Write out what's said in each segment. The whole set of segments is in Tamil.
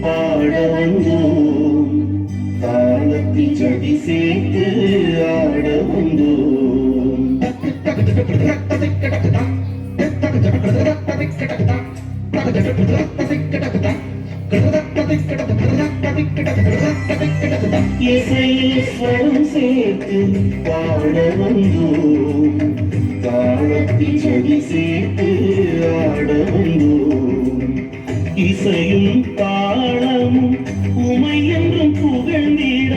பாட வந்தோம். தாளத்தில் சதி சேர்த்து ஆட வந்தோம். இசையில் சேர்த்து பாட வந்தோம். தாளத்தில் சதி சேர்த்து ஆட வந்தோம். இசையும் தாளமும் உமை என்றும் புகழ்ந்திட.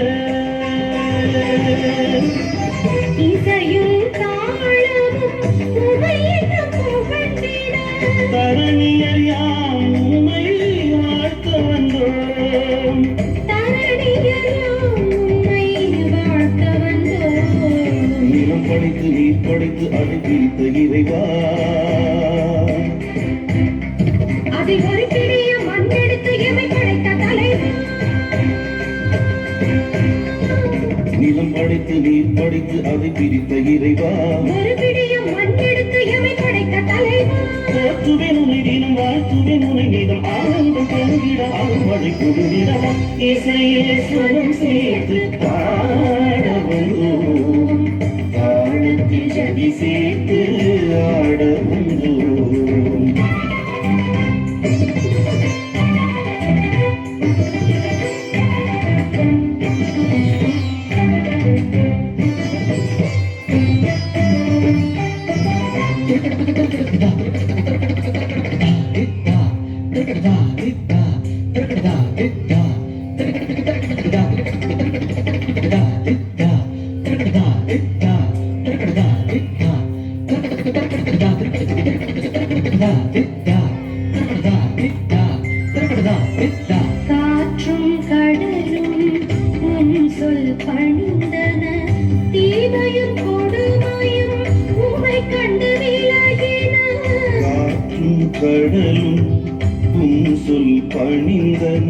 இசையும் தரணியர் யாம் உமை வாழ்த்த வந்தோம். நிலம் படைத்து நீர் படைத்து அழுப்பித்த இறைவா. நிலம் படைத்து நீர் படைத்து அதை பிரித்த இறைவா. ஒரு பிடிய மண்ணெடுத்து எமை படைத்த தலைவா. போற்றுவேன் உனை தினம் வாழ்த்துவேன் உனை நீதம். ஆனந்தம் பெருகிட அருள்மழை கொடுவிடவா இசையே சுரம் சேர்த்து காற்றும் கடலும் உன் சொல் பழ கடலும் உன் சொல் பணிந்தன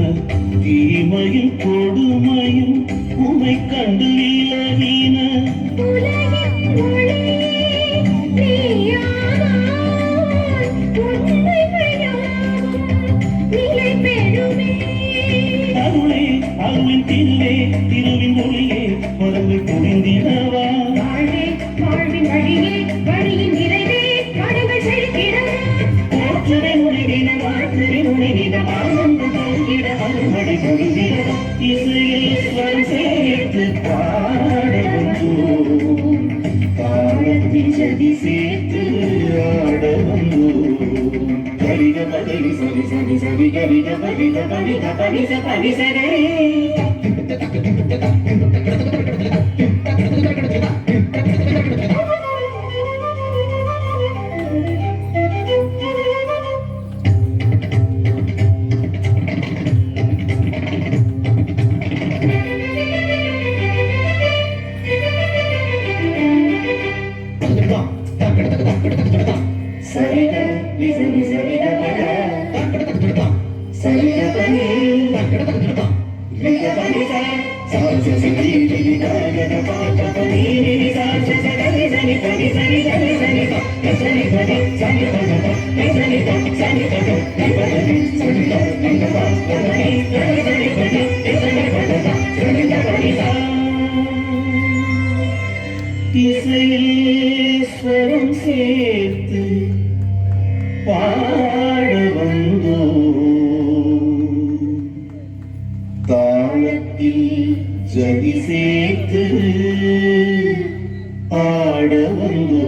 தீமையும் கொடுமையும் உமை கண்டு விலகின உலகின் ஒளியே நீயானாய். உண்மைகள் அருளே அருளின் திருவே திருவின் உலகின ஆனந்தம் பொங்கிட சேர்த்து சதி சேர்த்து கரிக பதவி சரி சரி சரி கரிக பரிச பரிசரே இசையேஸ்வரம் சேர்த்து பாட வந்தோம். உள்ளத்தில் ஜதி சேர்த்து ஆட வந்தோ